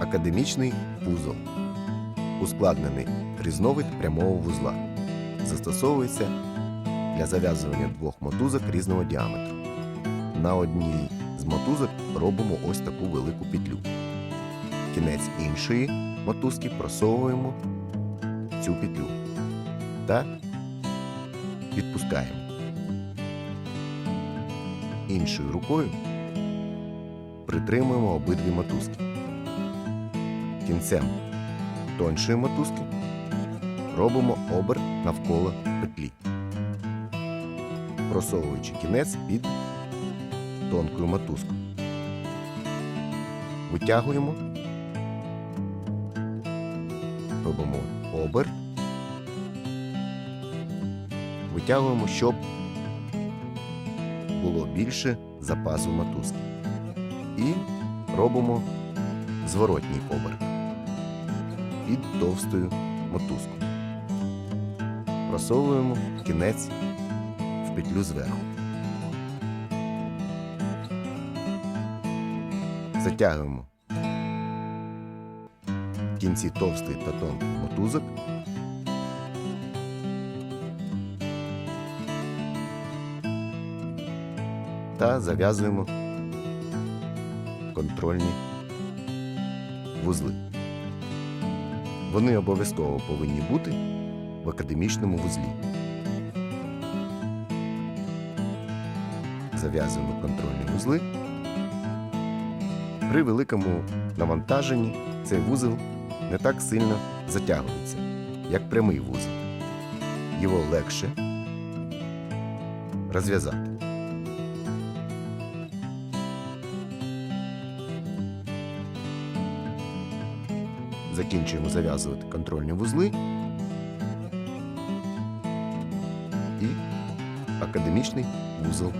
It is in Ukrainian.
Академічний вузол. Ускладнений різновид прямого вузла. Застосовується для зав'язування двох мотузок різного діаметру. На одній з мотузок робимо ось таку велику петлю. Кінець іншої мотузки просовуємо цю петлю та відпускаємо. Іншою рукою притримуємо обидві мотузки. Кінцем. Тоншої мотузки. Робимо оберт навколо петлі, просовуючи кінець під тонкою мотузку. Витягуємо, робимо оберт, витягуємо, щоб було більше запасу мотузки. І робимо зворотній оберт під товстою мотузкою. Просовуємо кінець в петлю зверху. Затягуємо кінці товстої та тонкої мотузок. Та зав'язуємо контрольні вузли. Вони обов'язково повинні бути в академічному вузлі. Зав'язуємо контрольні вузли. При великому навантаженні цей вузол не так сильно затягується, як прямий вузол. Його легше розв'язати. Закінчуємо зав'язувати контрольні вузли. І академічний вузол